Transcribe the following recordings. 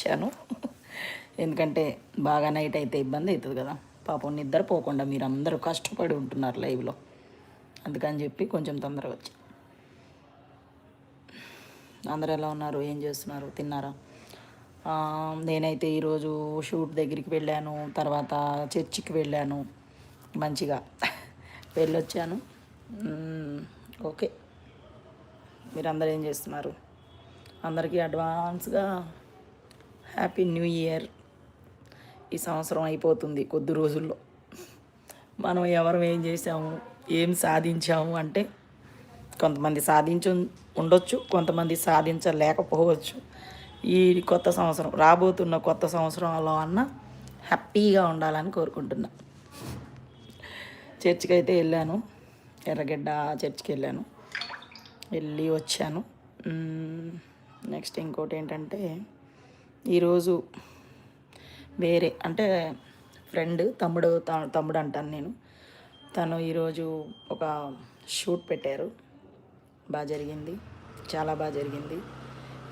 వచ్చాను. ఎందుకంటే బాగా నైట్ అయితే ఇబ్బంది అవుతుంది కదా. పాపం నిద్ర పోకుండా మీరు అందరూ కష్టపడి ఉంటున్నారు లైవ్లో. అందుకని చెప్పి కొంచెం తొందరగా వచ్చి. అందరు ఎలా ఉన్నారు? ఏం చేస్తున్నారు? తిన్నారా? నేనైతే ఈరోజు షూట్ దగ్గరికి వెళ్ళాను. తర్వాత చర్చికి వెళ్ళాను. మంచిగా వెళ్ళొచ్చాను. ఓకే. మీరందరూ ఏం చేస్తున్నారు? అందరికీ అడ్వాన్స్గా హ్యాపీ న్యూ ఇయర్ ఈ సంవత్సరం అయిపోతుంది కొద్ది రోజుల్లో. మనం ఎవరు ఏం చేసాము ఏం సాధించాము అంటే కొంతమంది సాధించు ఉండొచ్చు కొంతమంది సాధించలేకపోవచ్చు. ఈ కొత్త సంవత్సరం రాబోతున్న కొత్త సంవత్సరంలో అన్న హ్యాపీగా ఉండాలని కోరుకుంటున్నా. చర్చికి అయితే వెళ్ళాను. ఎర్రగడ్డ చర్చికి వెళ్ళాను. వెళ్ళి వచ్చాను. నెక్స్ట్ ఇంకోటి ఏంటంటే ఈరోజు వేరే అంటే ఫ్రెండ్ తమ్ముడు త- తమ్ముడు అంటాను నేను. తను ఈరోజు ఒక షూట్ పెట్టారు. బాగా జరిగింది. చాలా బాగా జరిగింది.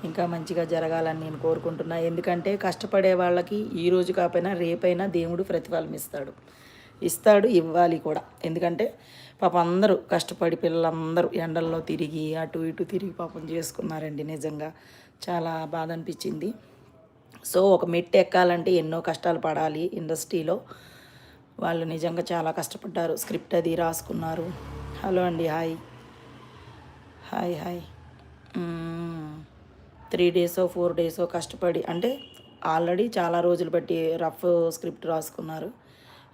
ఇంకా మంచిగా జరగాలని నేను కోరుకుంటున్నా. ఎందుకంటే కష్టపడే వాళ్ళకి ఈ రోజు కాకపోయినా రేపైనా దేవుడు ప్రతిఫలం ఇస్తాడు. ఇస్తాడు ఇవ్వాలి కూడా. ఎందుకంటే పాపం అందరూ కష్టపడి పిల్లలందరూ ఎండల్లో తిరిగి అటు ఇటు తిరిగి పాపం చేసుకున్నారండి నిజంగా. చాలా బాధ అనిపించింది. సో ఒక మెట్టు ఎక్కాలంటే ఎన్నో కష్టాలు పడాలి ఇండస్ట్రీలో. వాళ్ళు నిజంగా చాలా కష్టపడ్డారు. స్క్రిప్ట్ అది రాసుకున్నారు. హలో అండి హాయ్. Hi hi. త్రీ డేసో ఫోర్ డేసో కష్టపడి అంటే ఆల్రెడీ చాలా రోజులు బట్టి రఫ్ స్క్రిప్ట్ రాసుకున్నారు.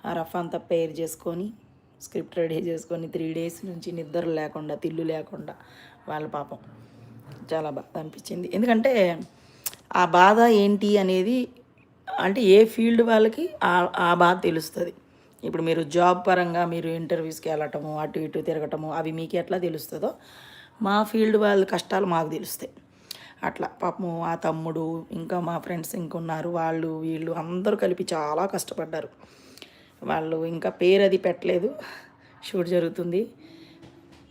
ఆ రఫ్ అంతా పేర్ చేసుకొని స్క్రిప్ట్ రెడీ చేసుకొని త్రీ డేస్ నుంచి నిద్ర లేకుండా తిల్లు లేకుండా వాళ్ళ పాపం. చాలా బాధ అనిపించింది. ఎందుకంటే ఆ బాధ ఏంటి అనేది అంటే ఏ ఫీల్డ్ వాళ్ళకి ఆ బాధ తెలుస్తుంది. ఇప్పుడు మీరు జాబ్ పరంగా మీరు ఇంటర్వ్యూస్కి వెళ్ళటము అటు ఇటు తిరగటము అవి మీకు ఎట్లా తెలుస్తుందో మా ఫీల్డ్ వాళ్ళ కష్టాలు మాకు తెలుస్తాయి. అట్లా పాపము ఆ తమ్ముడు ఇంకా మా ఫ్రెండ్స్ ఇంకున్నారు వాళ్ళు వీళ్ళు అందరూ కలిపి చాలా కష్టపడ్డారు. వాళ్ళు ఇంకా పేరు అది పెట్టలేదు. షూట్ జరుగుతుంది.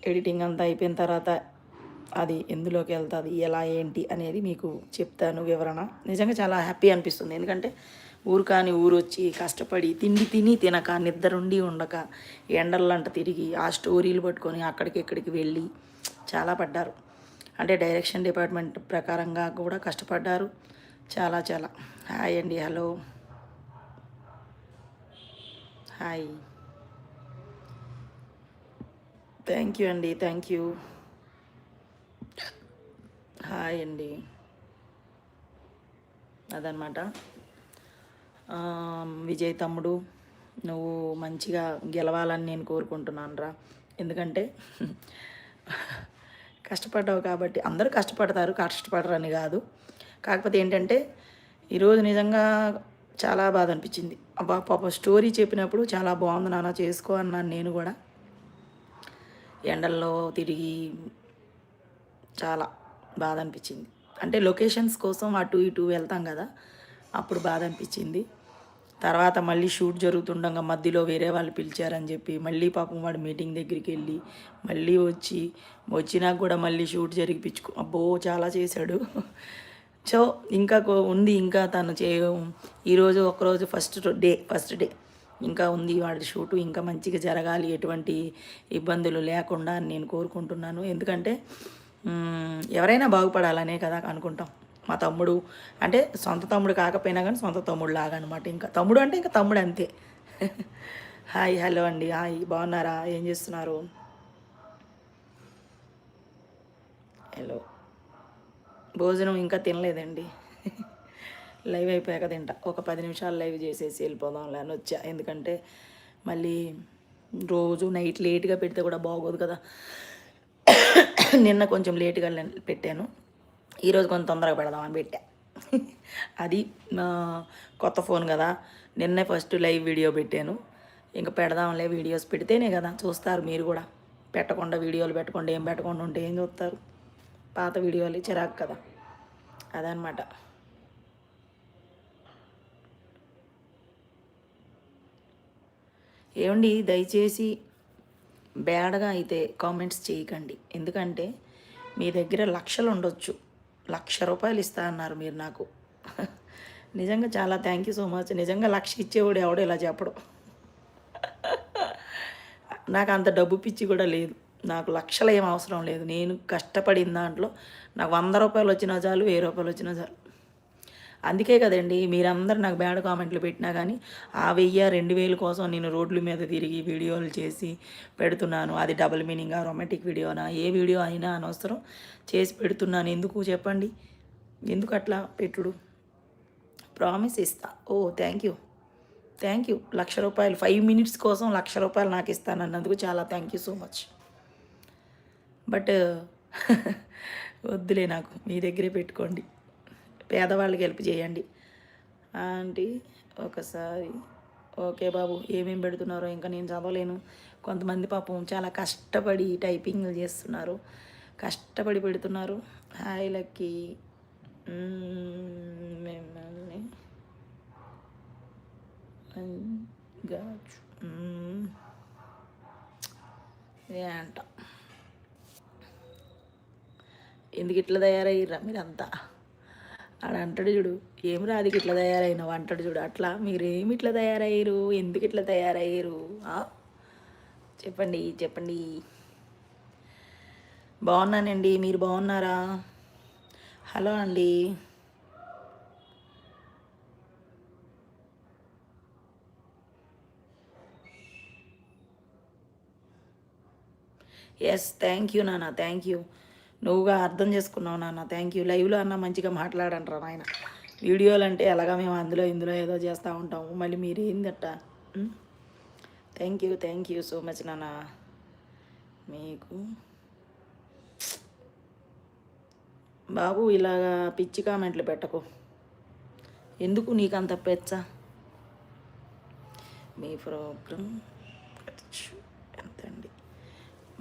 ఎడిటింగ్ అంతా అయిపోయిన తర్వాత అది ఎందులోకి వెళ్తుంది ఎలా ఏంటి అనేది మీకు చెప్తాను వివరణ. నిజంగా చాలా హ్యాపీ అనిపిస్తుంది. ఎందుకంటే ఊరు కాని ఊరు వచ్చి కష్టపడి తిండి తిని తినక నిద్రుండి ఉండక ఎండలంట తిరిగి ఆ స్టోరీలు పట్టుకొని అక్కడికి ఇక్కడికి వెళ్ళి చాలా పడ్డారు. అంటే డైరెక్షన్ డిపార్ట్మెంట్ ప్రకారంగా కూడా కష్టపడ్డారు. చాలా చాలా. హాయ్ అండి హలో. హాయ్. థ్యాంక్ యూ అండి థ్యాంక్ యూ. హాయ్ అండి. అదనమాట విజయ్ తమ్ముడు నువ్వు మంచిగా గెలవాలని నేను కోరుకుంటున్నాను రా ఎందుకంటే కష్టపడ్డావు కాబట్టి అందరూ కష్టపడతారు కష్టపడరని కాదు. కాకపోతే ఏంటంటే ఈరోజు నిజంగా చాలా బాధ అనిపించింది. అబ్బా పాప స్టోరీ చెప్పినప్పుడు చాలా బాగుంది నాన్న చేసుకో అన్నాను నేను కూడా. ఎండల్లో తిరిగి చాలా బాధ అనిపించింది అంటే లొకేషన్స్ కోసం అటు ఇటు వెళ్తాం కదా అప్పుడు బాధ అనిపించింది తర్వాత మళ్ళీ షూట్ జరుగుతుండగా మధ్యలో వేరే వాళ్ళు పిలిచారని చెప్పి మళ్ళీ పాపం వాడు మీటింగ్ దగ్గరికి వెళ్ళి మళ్ళీ వచ్చి వచ్చినాక కూడా మళ్ళీ షూట్ జరిగిపించుకో అబ్బో చాలా చేశాడు. సో ఇంకా ఉంది ఇంకా తను చే ఈరోజు ఒకరోజు ఫస్ట్ డే ఫస్ట్ డే. ఇంకా ఉంది వాడి షూటు ఇంకా మంచిగా జరగాలి ఎటువంటి ఇబ్బందులు లేకుండా అని నేను కోరుకుంటున్నాను. ఎందుకంటే ఎవరైనా బాగుపడాలనే కదా అనుకుంటాం. మా తమ్ముడు అంటే సొంత తమ్ముడు కాకపోయినా కానీ సొంత తమ్ముడు లాగా అనమాట ఇంకా. తమ్ముడు అంటే ఇంకా తమ్ముడు అంతే. హాయ్ హలో అండి. హాయ్ బాగున్నారా? ఏం చేస్తున్నారు? హలో. భోజనం ఇంకా తినలేదండి. లైవ్ అయిపోయాక తింటా. ఒక పది నిమిషాలు లైవ్ చేసేసి వెళ్ళిపోదాం అని వచ్చా. ఎందుకంటే మళ్ళీ రోజు నైట్ లేట్గా పెడితే కూడా బాగోదు కదా. నిన్న కొంచెం లేట్గా పెట్టాను. ఈరోజు కొంచెం తొందరగా పెడదామని పెట్టా. అది నా కొత్త ఫోన్ కదా. నిన్నే ఫస్ట్ లైవ్ వీడియో పెట్టాను. ఇంకా పెడదాంలే వీడియోస్ పెడితేనే కదా చూస్తారు మీరు కూడా. పెట్టకుండా వీడియోలు పెట్టకుండా ఏం పెట్టకుండా ఉంటే ఏం చూస్తారు? పాత వీడియోలు చిరాకు కదా. అదనమాట ఏమండి దయచేసి బ్యాడ్గా అయితే కామెంట్స్ చేయకండి. ఎందుకంటే మీ దగ్గర లక్షలు ఉండొచ్చు. లక్ష రూపాయలు ఇస్తా అన్నారు మీరు నాకు. నిజంగా చాలా థ్యాంక్ యూ సో మచ్ నిజంగా లక్ష ఇచ్చేవాడు ఎవడో ఇలా చెప్పడం. నాకు అంత డబ్బు పిచ్చి కూడా లేదు. నాకు లక్షలు ఏం అవసరం లేదు. నేను కష్టపడిన దాంట్లో నాకు వంద రూపాయలు వచ్చినా చాలు వెయ్యి రూపాయలు వచ్చినా చాలు. అందుకే కదండి మీరందరూ నాకు బ్యాడ్ కామెంట్లు పెట్టినా కానీ ఆ వెయ్యి రెండు వేలు కోసం నేను రోడ్ల మీద తిరిగి వీడియోలు చేసి పెడుతున్నాను. అది డబుల్ మీనింగ్ రొమాంటిక్ వీడియోనా ఏ వీడియో అయినా అనవసరం చేసి పెడుతున్నాను. ఎందుకు చెప్పండి? ఎందుకు అట్లా పెట్టుడు? ప్రామిస్ ఇస్తా. ఓ thank you. Thank you. Lakh రూపాయలు. ఫైవ్ మినిట్స్ కోసం లక్ష రూపాయలు నాకు ఇస్తానన్నందుకు చాలా thank you so much. But వద్దులే నాకు. మీ దగ్గరే పెట్టుకోండి. పేదవాళ్ళకి హెల్ప్ చేయండి. ఆంటీ ఒకసారి ఓకే బాబు ఏమేమి పెడుతున్నారో ఇంకా నేను చదవలేను. కొంతమంది పాపం చాలా కష్టపడి టైపింగ్లు చేస్తున్నారు. కష్టపడి పెడుతున్నారు. హాయ్ లక్కీ. మిమ్మల్ని అంట. ఎందుకు ఇట్లా తయారయ్యారా మీరంతా? ఆడ అంటాడు చూడు ఏం రాదు ఇట్లా తయారైనావు అంటాడు చూడు. అట్లా మీరేమి ఇట్లా తయారయ్యారు ఎందుకు ఇట్లా తయారయ్యారు చెప్పండి చెప్పండి. బాగున్నానండి మీరు బాగున్నారా? హలో అండి. ఎస్ థ్యాంక్ యూ నానా థ్యాంక్ యూ నువ్వుగా అర్థం చేసుకున్నావు నాన్న. థ్యాంక్ యూ లైవ్లో అన్న మంచిగా మాట్లాడంటారా నాయన. వీడియోలు అంటే ఎలాగా మేము అందులో ఇందులో ఏదో చేస్తూ ఉంటాము. మళ్ళీ మీరు ఏందట thank you thank you so much నాన్న. మీకు బాబు ఇలాగా పిచ్చి కామెంట్లు పెట్టకు. ఎందుకు నీకు అంత పెచ్చ? మీ ప్రోగ్రామ్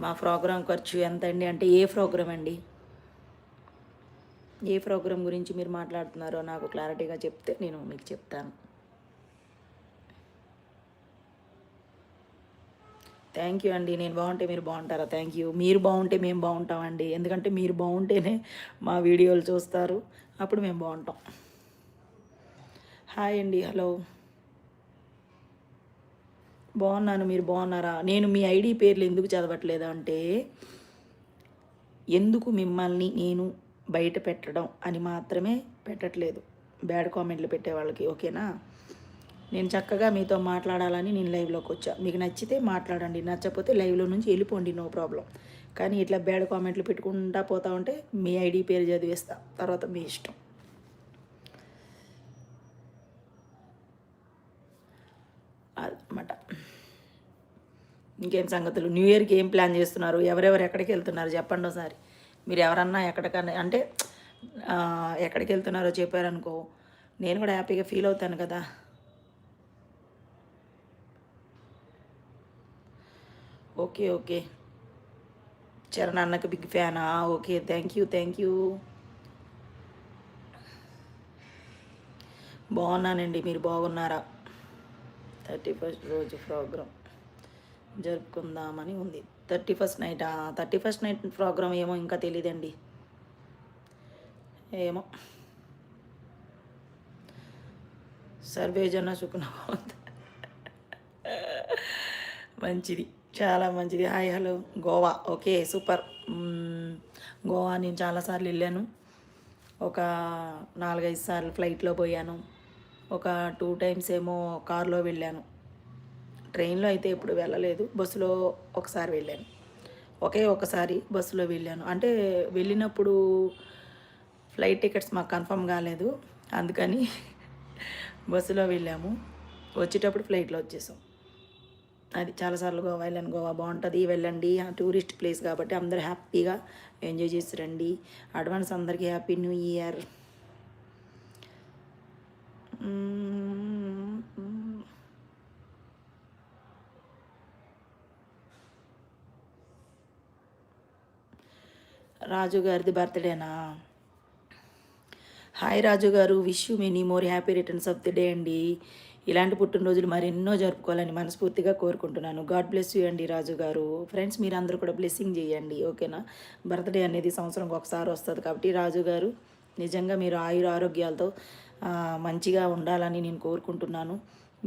మా ప్రోగ్రాం ఖర్చు ఎంత అండి అంటే ఏ ప్రోగ్రాం అండి? ఏ ప్రోగ్రాం గురించి మీరు మాట్లాడుతున్నారో నాకు క్లారిటీగా చెప్తే నేను మీకు చెప్తాను. థ్యాంక్ యూ అండి. నేను బాగుంటే మీరు బాగుంటారా? థ్యాంక్ యూ మీరు బాగుంటే మేము బాగుంటామండి. ఎందుకంటే మీరు బాగుంటేనే మా వీడియోలు చూస్తారు. అప్పుడు మేము బాగుంటాం. హాయ్ అండి. హలో బాగున్నాను మీరు బాగున్నారా? నేను మీ ఐడి పేర్లు ఎందుకు చదవట్లేదు అంటే ఎందుకు మిమ్మల్ని నేను బయట పెట్టడం అని మాత్రమే పెట్టట్లేదు. బ్యాడ్ కామెంట్లు పెట్టే వాళ్ళకి ఓకేనా? నేను చక్కగా మీతో మాట్లాడాలని నేను లైవ్లోకి వచ్చా. మీకు నచ్చితే మాట్లాడండి నచ్చకపోతే లైవ్లో నుంచి వెళ్ళిపోండి నో ప్రాబ్లం. కానీ ఇట్లా బ్యాడ్ కామెంట్లు పెట్టుకుంటా పోతా ఉంటే మీ ఐడి పేరు చదివేస్తా. తర్వాత మీ ఇష్టం. అదనమాట. ఇంకేం సంగతులు? న్యూ ఇయర్కి ఏం ప్లాన్ చేస్తున్నారు? ఎవరెవరు ఎక్కడికి వెళ్తున్నారు? చెప్పండి ఒకసారి. మీరు ఎవరన్నా ఎక్కడికన్నా అంటే ఎక్కడికి వెళ్తున్నారో చెప్పారనుకో నేను కూడా హ్యాపీగా ఫీల్ అవుతాను కదా. Okay okay. చరణ్ అన్నకు big ఫ్యానా okay thank you thank you బాగున్నానండి మీరు బాగున్నారా? థర్టీ ఫస్ట్ రోజు ప్రోగ్రామ్ జరుపుకుందామని ఉంది. Thirty first night thirty first night programme ఏమో ఇంకా తెలియదండి ఏమో. సర్వేజన సుఖన మంచిది. చాలా మంచిది. Hi hello. Goa. Okay super. Goa నేను చాలాసార్లు వెళ్ళాను. ఒక నాలుగైదు సార్లు ఫ్లైట్లో పోయాను. ఒక టూ టైమ్స్ ఏమో కార్లో వెళ్ళాను. ట్రైన్లో అయితే ఎప్పుడు వెళ్ళలేదు. బస్సులో ఒకసారి వెళ్ళాను. ఒకే ఒకసారి బస్సులో వెళ్ళాను. అంటే వెళ్ళినప్పుడు ఫ్లైట్ టికెట్స్ మాకు కన్ఫర్మ్ కాలేదు. అందుకని బస్సులో వెళ్ళాము. వచ్చేటప్పుడు ఫ్లైట్లో వచ్చేసాం. అది చాలాసార్లు గోవా వెళ్ళాను. గోవా బాగుంటుంది వెళ్ళండి. టూరిస్ట్ ప్లేస్ కాబట్టి అందరూ హ్యాపీగా ఎంజాయ్ చేసి రండి. అడ్వాన్స్ అందరికీ హ్యాపీ న్యూ ఇయర్. రాజు గారిది బర్త్డేనా? Hi Raju garu wish you many more happy returns of the day అండి. ఇలాంటి పుట్టినరోజులు మరెన్నో జరుపుకోవాలని మనస్ఫూర్తిగా కోరుకుంటున్నాను. గాడ్ బ్లెస్ యూ అండి రాజు గారు. ఫ్రెండ్స్ మీరందరూ కూడా బ్లెస్సింగ్ చేయండి ఓకేనా బర్త్డే అనేది సంవత్సరంకి ఒకసారి వస్తుంది కాబట్టి రాజు గారు నిజంగా మీరు ఆయుర ఆరోగ్యాలతో మంచిగా ఉండాలని నేను కోరుకుంటున్నాను.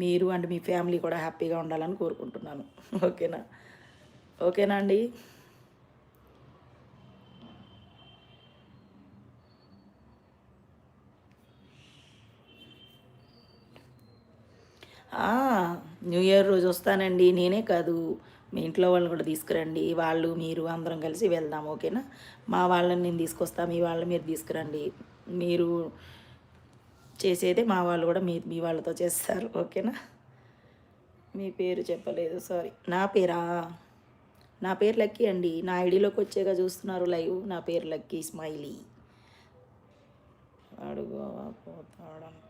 మీరు అండ్ మీ ఫ్యామిలీ కూడా హ్యాపీగా ఉండాలని కోరుకుంటున్నాను ఓకేనా ఓకేనా అండి? న్యూ ఇయర్ రోజు వస్తానండి. నేనే కాదు. మీ ఇంట్లో వాళ్ళని కూడా తీసుకురండి. వాళ్ళు మీరు అందరం కలిసి వెళ్దాం ఓకేనా? మా వాళ్ళని నేను తీసుకొస్తా మీ వాళ్ళని మీరు తీసుకురండి. మీరు చేసేదే మా వాళ్ళు కూడా మీ మీ వాళ్ళతో చేస్తారు ఓకేనా? మీ పేరు చెప్పలేదు సారీ. నా పేరా? నా పేరు లక్కీ అండి. నా ఐడిలోకి వచ్చేగా చూస్తున్నారు లైవ్. నా పేరు లక్కీ స్మైలీ. అడుగు పోతాడంట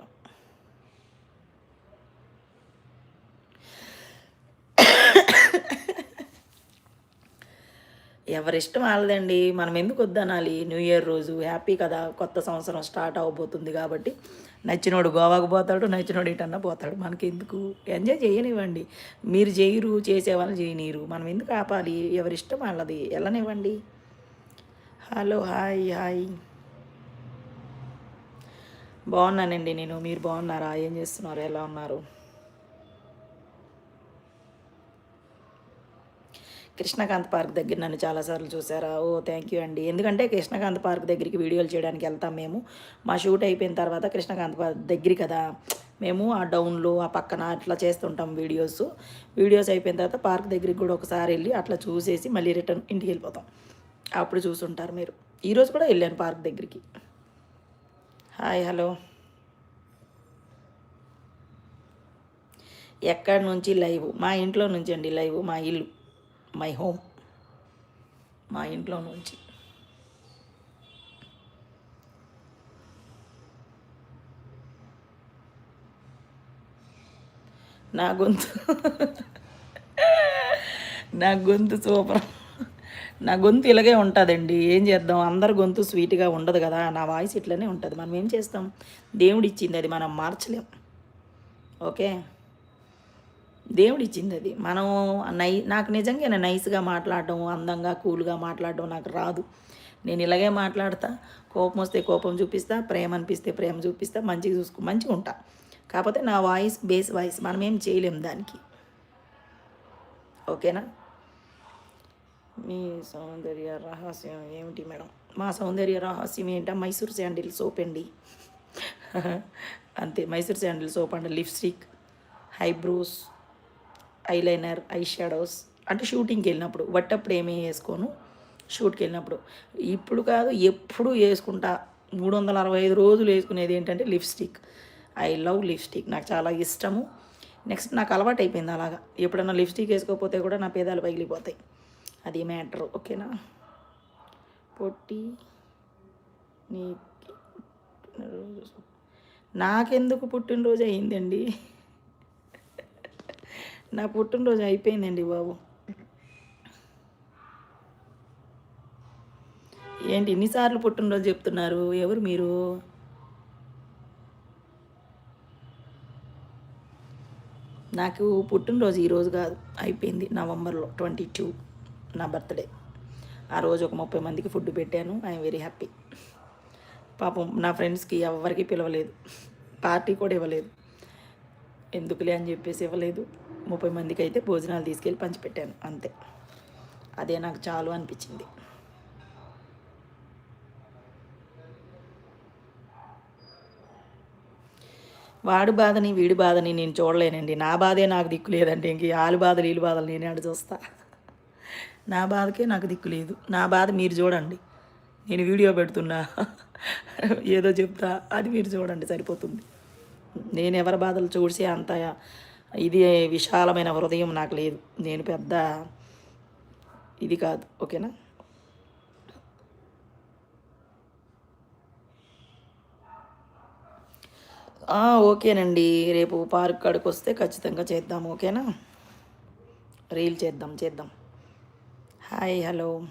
ఎవరిష్టం వాళ్ళదండి. మనం ఎందుకు వద్దనాలి? న్యూ ఇయర్ రోజు హ్యాపీ కదా. కొత్త సంవత్సరం స్టార్ట్ అవబోతుంది కాబట్టి నచ్చినోడు గోవాకు పోతాడు నచ్చినోడు ఇటన్నా పోతాడు. మనకి ఎందుకు ఎంజాయ్ చేయనివ్వండి. మీరు చేయరు చేసేవాళ్ళు చేయనీరు. మనం ఎందుకు ఆపాలి? ఎవరిష్టం వాళ్ళది. వెళ్ళనివ్వండి. హలో హాయ్ హాయ్ బాగున్నానండి నేను. మీరు బాగున్నారా? ఏం చేస్తున్నారు? ఎలా ఉన్నారు? కృష్ణకాంత్ పార్క్ దగ్గర నన్ను చాలాసార్లు చూసారా ఓ థ్యాంక్ యూ అండి. ఎందుకంటే కృష్ణకాంత్ పార్క్ దగ్గరికి వీడియోలు చేయడానికి వెళ్తాం మేము. మా షూట్ అయిపోయిన తర్వాత కృష్ణకాంత్ పార్క్ దగ్గర కదా మేము ఆ డౌన్లో ఆ పక్కన అట్లా చేస్తుంటాం వీడియోస్ వీడియోస్ అయిపోయిన తర్వాత పార్క్ దగ్గరికి కూడా ఒకసారి వెళ్ళి అట్లా చూసేసి మళ్ళీ రిటర్న్ ఇంటికి వెళ్ళిపోతాం. అప్పుడు చూసుంటారు మీరు. ఈరోజు కూడా వెళ్ళాను పార్క్ దగ్గరికి. హాయ్ హలో ఎక్కడి నుంచి లైవ్? మా ఇంట్లో నుంచి అండి లైవ్ మా ఇల్లు. మై హోమ్ మా ఇంట్లో నుంచి. నా గొంతు నా గొంతు సూపర్. నా గొంతు ఇలాగే ఉంటుందండి. ఏం చేద్దాం? అందరి గొంతు స్వీట్గా ఉండదు కదా. నా వాయిస్ ఇట్లనే ఉంటుంది. మనం ఏం చేస్తాం? దేవుడు ఇచ్చింది అది మనం మార్చలేం. ఓకే? దేవుడు ఇచ్చింది అది. మనం నై నాకు నిజంగా నైస్గా మాట్లాడడం అందంగా కూల్గా మాట్లాడడం నాకు రాదు. నేను ఇలాగే మాట్లాడతా కోపం వస్తే కోపం చూపిస్తా ప్రేమ అనిపిస్తే ప్రేమ చూపిస్తా మంచిగా చూసుకో మంచిగా ఉంటా. కాకపోతే నా వాయిస్ బేస్ వాయిస్ మనం ఏం చేయలేం దానికి. ఓకేనా? మీ సౌందర్య రహస్యం ఏమిటి మేడం? మా సౌందర్య రహస్యం ఏంటా? మైసూర్ శాండిల్ సోప్ అండి. అంతే మైసూర్ శాండిల్ సోప్ అండి lipstick eyebrows eyeliner eye shadows అంటే షూటింగ్కి వెళ్ళినప్పుడు వట్టప్పుడు ఏమీ వేసుకోను? షూట్కి వెళ్ళినప్పుడు. ఇప్పుడు కాదు ఎప్పుడు వేసుకుంటా. మూడు వందల అరవై ఐదు రోజులు వేసుకునేది ఏంటంటే లిప్స్టిక్ ఐ లవ్ లిప్స్టిక్ నాకు చాలా ఇష్టము. నెక్స్ట్ నాకు అలవాటు అయిపోయింది అలాగా. ఎప్పుడన్నా లిప్స్టిక్ వేసుకోకపోతే కూడా నా పేదాలు పగిలిపోతాయి. అది మ్యాటర్ ఓకేనా పొట్టి నీ పుట్టినరోజు. నాకెందుకు పుట్టినరోజు అయిందండి? నా పుట్టినరోజు అయిపోయిందండి బాబు. ఏంటి ఎన్నిసార్లు పుట్టినరోజు చెప్తున్నారు? ఎవరు మీరు? నాకు పుట్టినరోజు ఈరోజు కాదు అయిపోయింది నవంబర్లో ట్వంటీ టూ నా బర్త్డే. ఆ రోజు ఒక ముప్పై మందికి ఫుడ్ పెట్టాను ఐఎమ్ వెరీ హ్యాపీ. పాపం నా ఫ్రెండ్స్కి ఎవరికి పిలవలేదు పార్టీ కూడా ఇవ్వలేదు. ఎందుకులే అని చెప్పేసి ఇవ్వలేదు. ముప్పై మందికి అయితే భోజనాలు తీసుకెళ్ళి పంచిపెట్టాను అంతే. అదే నాకు చాలు అనిపించింది. వాడు బాధని వీడి బాధని నేను చూడలేనండి. నా బాధే నాకు దిక్కు లేదండి. ఇంక వాళ్ళు బాధలు వీళ్ళు బాధలు నేనే ఆడ చూస్తా. నా బాధకే నాకు దిక్కు లేదు. నా బాధ మీరు చూడండి. నేను వీడియో పెడుతున్నా. ఏదో చెప్తా అది మీరు చూడండి సరిపోతుంది. నేను ఎవరి బాధలు చూసి అంత ఇది విశాలమైన హృదయం నాకు లేదు. నేను పెద్ద ఇది కాదు. ఓకేనా? ఆ, ఓకేనండి. రేపు పార్క్ కాడికి వస్తే ఖచ్చితంగా చేద్దాం. ఓకేనా? రీల్ చేద్దాం చేద్దాం. Hi hello.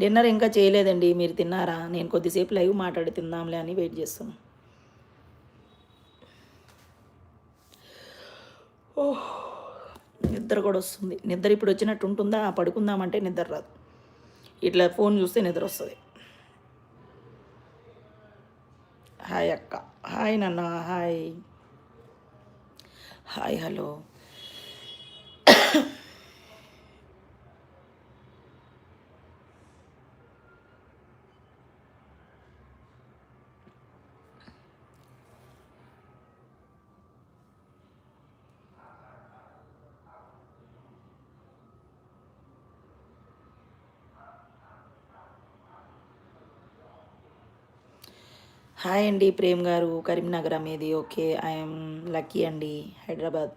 డిన్నర్ ఇంకా చేయలేదండి మీరు తిన్నారా? నేను కొద్దిసేపు లైవ్ మాట్లాడి తిందాంలే అని వెయిట్ చేస్తాను ఓహ్ నిద్ర కూడా వస్తుంది. నిద్ర ఇప్పుడు వచ్చినట్టు ఉంటుందా? పడుకుందామంటే నిద్ర రాదు. ఇట్లా ఫోన్ చూస్తే నిద్ర వస్తుంది. హాయ్ అక్క. హాయ్ నాన్న హాయ్. Hi hello. హాయ్ అండి ప్రేమ్ గారు కరీంనగర్ అనేది. ఓకే ఐఎమ్ లక్కీ అండి Hyderabad.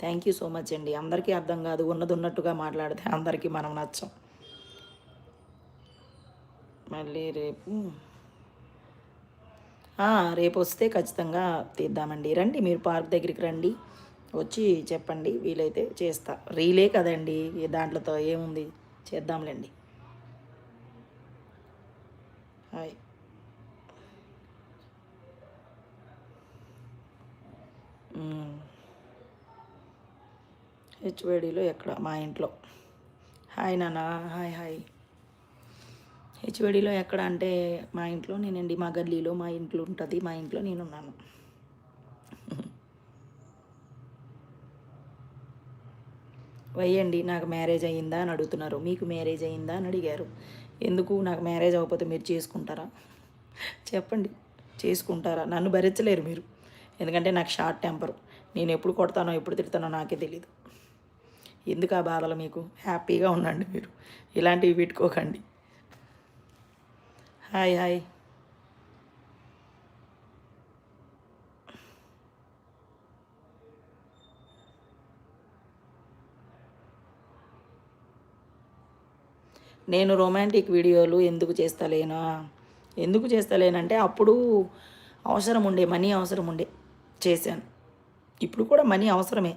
Thank you so much అండి. అందరికీ అర్థం కాదు ఉన్నది ఉన్నట్టుగా మాట్లాడితే అందరికీ మనం నచ్చం. మళ్ళీ రేపు. రేపు వస్తే ఖచ్చితంగా తీద్దామండి. రండి మీరు పార్క్ దగ్గరికి రండి. వచ్చి చెప్పండి వీలైతే చేస్తా. రీలే కదండి దాంట్లో దాంట్లోతో ఏముంది? చేద్దాంలేండి. హాయ్ హెచ్వేడిలో ఎక్కడ? మా ఇంట్లో. హాయ్ నాన్న హాయ్ హాయ్. హెచ్వేడిలో ఎక్కడ అంటే మా ఇంట్లో నేనండి మా గల్లీలో మా ఇంట్లో ఉంటుంది మా ఇంట్లో నేనున్నాను. వయ్యండి నాకు మ్యారేజ్ అయ్యిందా అని అడుగుతున్నారు. మీకు మ్యారేజ్ అయ్యిందా అని అడిగారు. ఎందుకు? నాకు మ్యారేజ్ అవ్వకపోతే మీరు చేసుకుంటారా? చెప్పండి. చేసుకుంటారా? నన్ను భరించలేరు మీరు. ఎందుకంటే నాకు షార్ట్ టెంపర్. నేను ఎప్పుడు కొడతానో ఎప్పుడు తిడతానో నాకే తెలీదు. ఎందుకు ఆ బాధలు మీకు? హ్యాపీగా ఉండండి మీరు. ఇలాంటివి పెట్టుకోకండి. Hi hi. నేను రొమాంటిక్ వీడియోలు ఎందుకు చేస్తలేనా? ఎందుకు చేస్తలేనంటే అప్పుడు అవసరం ఉండే మనీ అవసరం ఉండే చేశాను. ఇప్పుడు కూడా మనీ అవసరమే.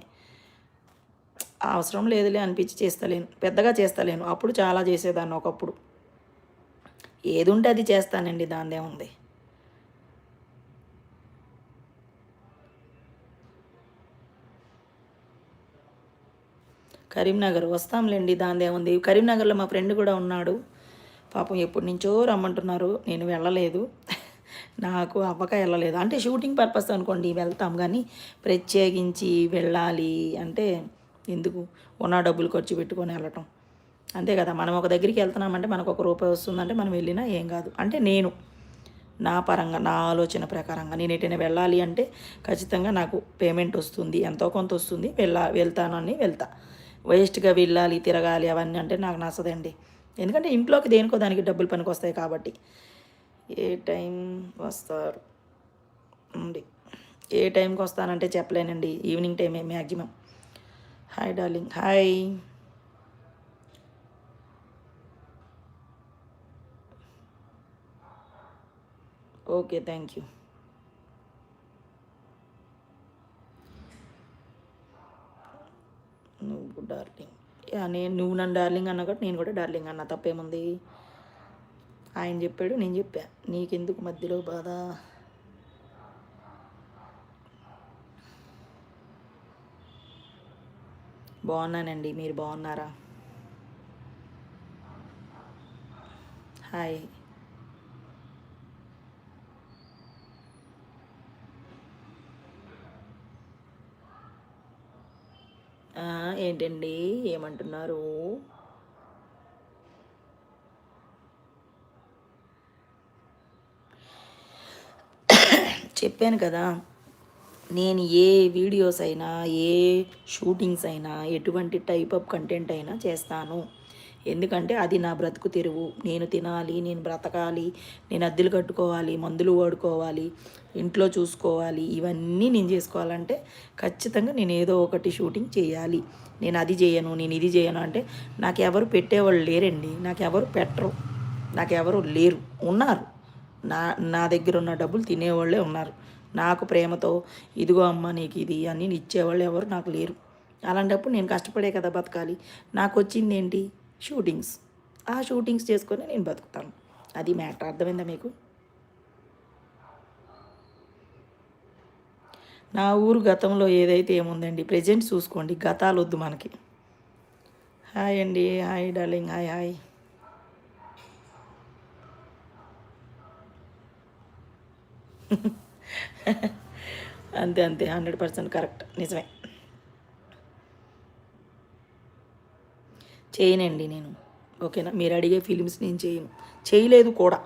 అవసరం లేదులే అనిపించి చేస్తలేను. పెద్దగా చేస్తలేను. అప్పుడు చాలా చేసేదాన్ని ఒకప్పుడు. ఏది ఉంటే అది చేస్తానండి దానిదే ఉంది. కరీంనగర్ వస్తాంలేండి దానిదే ఉంది. కరీంనగర్లో మా ఫ్రెండ్ కూడా ఉన్నాడు. పాపం ఎప్పటి నుంచో రమ్మంటున్నారు. నేను వెళ్ళలేదు. నాకు అవ్వక వెళ్ళలేదు. అంటే షూటింగ్ పర్పస్ అనుకోండి వెళ్తాం. కానీ ప్రత్యేకించి వెళ్ళాలి అంటే ఎందుకు? ఉన్న డబ్బులు ఖర్చు పెట్టుకొని వెళ్ళటం. అంతే కదా మనం ఒక దగ్గరికి వెళ్తున్నామంటే మనకు ఒక రూపాయి వస్తుందంటే మనం వెళ్ళినా ఏం కాదు. అంటే నేను నా పరంగా నా ఆలోచన ప్రకారంగా నేను ఎటైనా వెళ్ళాలి అంటే ఖచ్చితంగా నాకు పేమెంట్ వస్తుంది ఎంతో కొంత వస్తుంది వెళ్ళా వెళ్తానని వెళ్తా. వేస్ట్గా వెళ్ళాలి తిరగాలి అవన్నీ అంటే నాకు నచ్చదండి. ఎందుకంటే ఇంట్లోకి దేనికో దానికి డబ్బులు పనికి వస్తాయి కాబట్టి. ఏ టైం వస్తారు? ఉంది ఏ టైంకి వస్తానంటే చెప్పలేనండి. ఈవినింగ్ టైమే maximum. Hi darling hi okay thank you నువ్వు డార్లింగ్ నేను నువ్వు నన్ను డార్లింగ్ అన్నా కాబట్టి నేను కూడా డార్లింగ్ అన్నా. తప్పేముంది? ఆయన చెప్పాడు నేను చెప్పా. నీకెందుకు మధ్యలో బాధ? బాగున్నానండి. మీరు బాగున్నారా? హాయ్. ఏంటండి? ఏమంటున్నారు? చెప్పాను కదా. నేను ఏ వీడియోస్ అయినా ఏ షూటింగ్స్ అయినా ఎటువంటి టైప్ ఆఫ్ కంటెంట్ అయినా చేస్తాను. ఎందుకంటే అది నా బ్రతుకు తెరువు. నేను తినాలి నేను బ్రతకాలి నేను అద్దెలు కట్టుకోవాలి మందులు వాడుకోవాలి ఇంట్లో చూసుకోవాలి ఇవన్నీ నేను చేసుకోవాలంటే ఖచ్చితంగా నేను ఏదో ఒకటి షూటింగ్ చేయాలి. నేను అది చేయను నేను ఇది చేయను అంటే నాకు ఎవరు పెట్టేవాళ్ళు లేరండి. నాకు ఎవరు పెట్టరు. నాకు ఎవరు లేరు. ఉన్నారు. నా నా దగ్గర ఉన్న డబ్బులు తినేవాళ్ళే ఉన్నారు. నాకు ప్రేమతో ఇదిగో అమ్మ నీకు ఇది అని ఇచ్చేవాళ్ళు ఎవరు నాకు లేరు. అలాంటప్పుడు నేను కష్టపడే కదా బతకాలి. నాకు వచ్చింది ఏంటి? షూటింగ్స్. ఆ షూటింగ్స్ చేసుకొని నేను బతుకుతాను. అది మ్యాటర్. అర్థమైందా మీకు? నా ఊరు గతంలో ఏదైతే ఏముందండి? ప్రజెంట్ చూసుకోండి. గతాలు వద్దు మనకి. హాయ్ అండి. Hi darling. Hi hi. అంతే అంతే. Hundred percent correct. నిజమే. చేయనండి నేను. ఓకేనా? మీరు అడిగే ఫిలిమ్స్ నేను చేయను. చేయలేదు కూడా.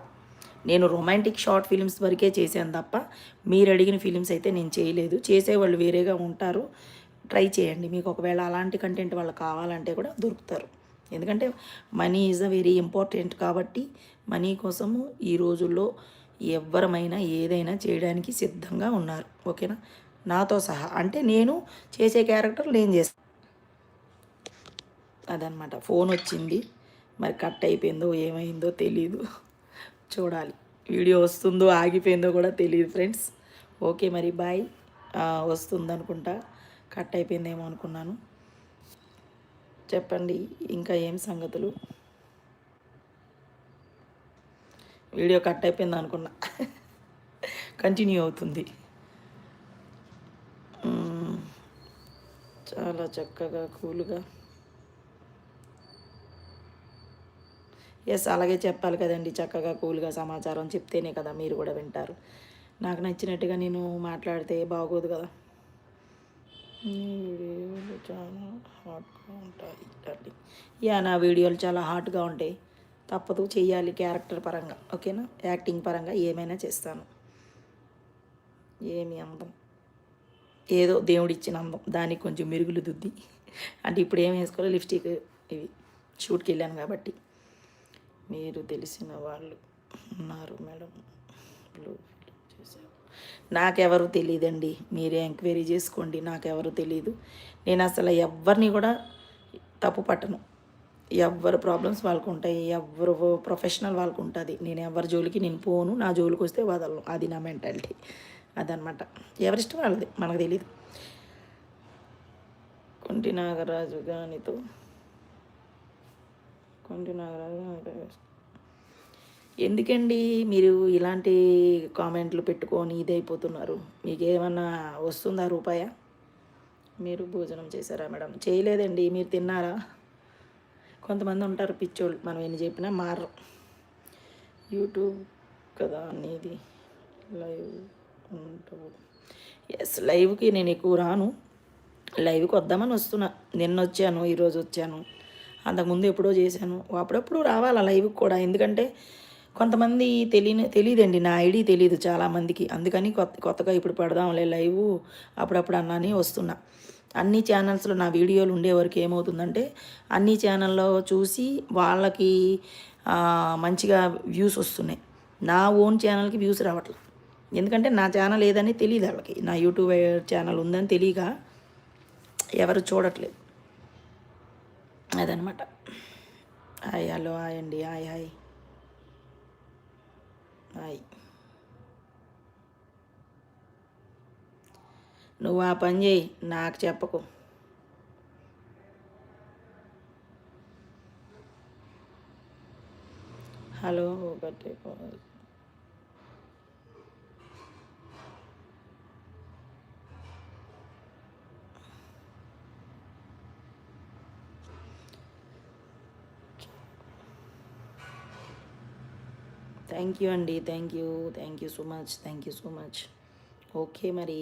నేను రొమాంటిక్ షార్ట్ ఫిలిమ్స్ వరకే చేశాను తప్ప మీరు అడిగిన ఫిలిమ్స్ అయితే నేను చేయలేదు. చేసేవాళ్ళు వేరేగా ఉంటారు. ట్రై చేయండి. మీకు ఒకవేళ అలాంటి కంటెంట్ వాళ్ళు కావాలంటే కూడా దొరుకుతారు. ఎందుకంటే money is a very important కాబట్టి మనీ కోసము ఈ రోజుల్లో ఎవ్వరమైనా ఏదైనా చేయడానికి సిద్ధంగా ఉన్నారు. ఓకేనా? నాతో సహా. అంటే నేను చేసే క్యారెక్టర్ నేను చేస్తాను అదనమాట ఫోన్ వచ్చింది. మరి కట్ అయిపోయిందో ఏమైందో తెలీదు. చూడాలి. వీడియో వస్తుందో ఆగిపోయిందో కూడా తెలియదు ఫ్రెండ్స్. ఓకే మరి బాయ్. వస్తుందనుకుంటా. కట్ అయిపోయిందేమో అనుకున్నాను. చెప్పండి ఇంకా ఏం సంగతులు? వీడియో కట్ అయిపోయింది అనుకున్నా. కంటిన్యూ అవుతుంది. చాలా చక్కగా కూల్గా. ఎస్ అలాగే చెప్పాలి కదండి. చక్కగా కూల్గా సమాచారం చెప్తేనే కదా మీరు కూడా వింటారు. నాకు నచ్చినట్టుగా నేను మాట్లాడితే బాగోదు కదా. వీడియోలు చాలా హాట్గా ఉంటాయి యా నా వీడియోలు చాలా హాట్గా ఉంటాయి. తప్పదు చేయాలి క్యారెక్టర్ పరంగా. ఓకేనా? యాక్టింగ్ పరంగా ఏమైనా చేస్తాను. ఏమి అందం. ఏదో దేవుడిచ్చిన అందం. దానికి కొంచెం మెరుగులు దుద్ది. అంటే ఇప్పుడు ఏం వేసుకోవాలి? లిప్స్టిక్ ఇవి. షూట్కి వెళ్ళాను కాబట్టి. మీరు తెలిసిన వాళ్ళు ఉన్నారు మేడం. బ్లూ నాకెవరు తెలియదండి మీరే ఎంక్వైరీ చేసుకోండి. నాకెవరు తెలియదు నేను అసలు ఎవరిని కూడా తప్పు పట్టను. ఎవరి ప్రాబ్లమ్స్ వాళ్ళకు ఉంటాయి ఎవరు ప్రొఫెషనల్ వాళ్ళకు ఉంటుంది. నేను ఎవరి జోలికి నేను పోను నా జోలికి వస్తే వదలను. అది నా మెంటాలిటీ అదనమాట ఎవరిష్టం వాళ్ళది? మనకు తెలియదు కొంటి నాగరాజు గానితో. కొంటి నాగరాజు ఎందుకండి మీరు ఇలాంటి కామెంట్లు పెట్టుకొని ఇదైపోతున్నారు? మీకేమన్నా వస్తుందా రూపాయ? మీరు భోజనం చేశారా మేడం? చేయలేదండి. మీరు తిన్నారా? కొంతమంది ఉంటారు పిచ్చోళ్ళు. మనం ఎన్ని చెప్పినా మారరు. యూట్యూబ్ కదా అనేది లైవ్ ఉంటావు ఎస్ లైవ్కి నేను ఎక్కువ రాను. లైవ్కి వద్దామని వస్తున్నా. నిన్న వచ్చాను ఈరోజు వచ్చాను. అంతకుముందు ఎప్పుడో చేశాను. అప్పుడప్పుడు రావాలి లైవ్కి కూడా. ఎందుకంటే కొంతమంది తెలియని తెలియదండి. నా ఐడి తెలియదు చాలామందికి. అందుకని కొత్త కొత్తగా ఇప్పుడు పెడదాంలే లైవ్ అప్పుడప్పుడు అన్నాని వస్తున్నా. అన్ని ఛానల్స్లో నా వీడియోలు ఉండే వరకు ఏమవుతుందంటే అన్ని ఛానల్లో చూసి వాళ్ళకి మంచిగా వ్యూస్ వస్తున్నాయి. నా ఓన్ ఛానల్కి వ్యూస్ రావట్లేదు ఎందుకంటే నా ఛానల్ ఏదని తెలియదు వాళ్ళకి. నా యూట్యూబ్ ఛానల్ ఉందని తెలియక ఎవరు చూడట్లేదు. అదనమాట హాయ్ హలో హాయ్ అండి. Hi hi. హాయ్. నువ్వు ఆ పని చేయి నాకు చెప్పకు హలో ఒకటి థ్యాంక్ యూ అండి thank you thank you so much thank you so much okay మరి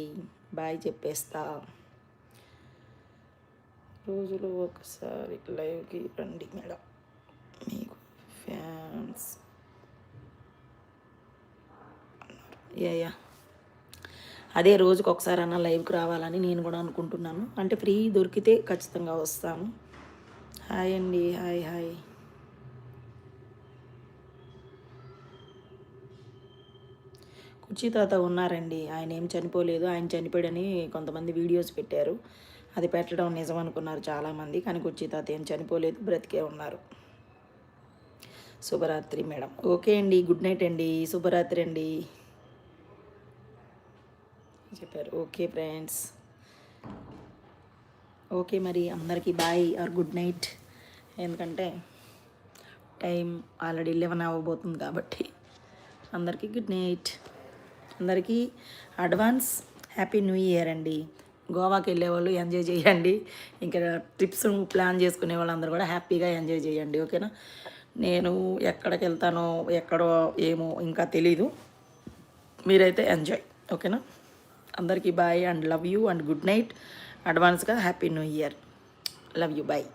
బాయ్ చెప్పేస్తా. రోజులో ఒకసారి లైవ్కి రండి మేడం. మీకు ఫ్యాన్స్ యా యా. అదే రోజుకి ఒకసారి అన్న లైవ్కి రావాలని నేను కూడా అనుకుంటున్నాను. అంటే ఫ్రీ దొరికితే ఖచ్చితంగా వస్తాను. హాయ్ అండి హాయ్ హాయ్. తాత ఉన్నారండి. ఆయన ఏం చనిపోలేదు. ఆయన చనిపోయాడని కొంతమంది వీడియోస్ పెట్టారు. అది పెట్టడం నిజం అనుకున్నారు చాలామంది. కానీ కుర్చీ తాత ఏం చనిపోలేదు. బ్రతికే ఉన్నారు. శుభరాత్రి మేడం. ఓకే అండి. గుడ్ నైట్ అండి. శుభరాత్రి అండి. చెప్పారు. Okay friends. ఓకే మరి. అందరికీ బాయ్ ఆర్ గుడ్ నైట్. ఎందుకంటే టైం ఆల్రెడీ లెవెన్ అవ్వబోతుంది కాబట్టి అందరికీ గుడ్ నైట్. అందరికీ అడ్వాన్స్ హ్యాపీ న్యూ ఇయర్ అండి. గోవాకి వెళ్ళే వాళ్ళు ఎంజాయ్ చేయండి. ఇంకా ట్రిప్స్ ప్లాన్ చేసుకునే వాళ్ళందరూ కూడా హ్యాపీగా ఎంజాయ్ చేయండి ఓకేనా? నేను ఎక్కడికి వెళ్తానో ఎక్కడో ఏమో ఇంకా తెలీదు. మీరైతే ఎంజాయ్ ఓకేనా? అందరికీ bye and love you and good night. అడ్వాన్స్గా happy new year. Love you bye.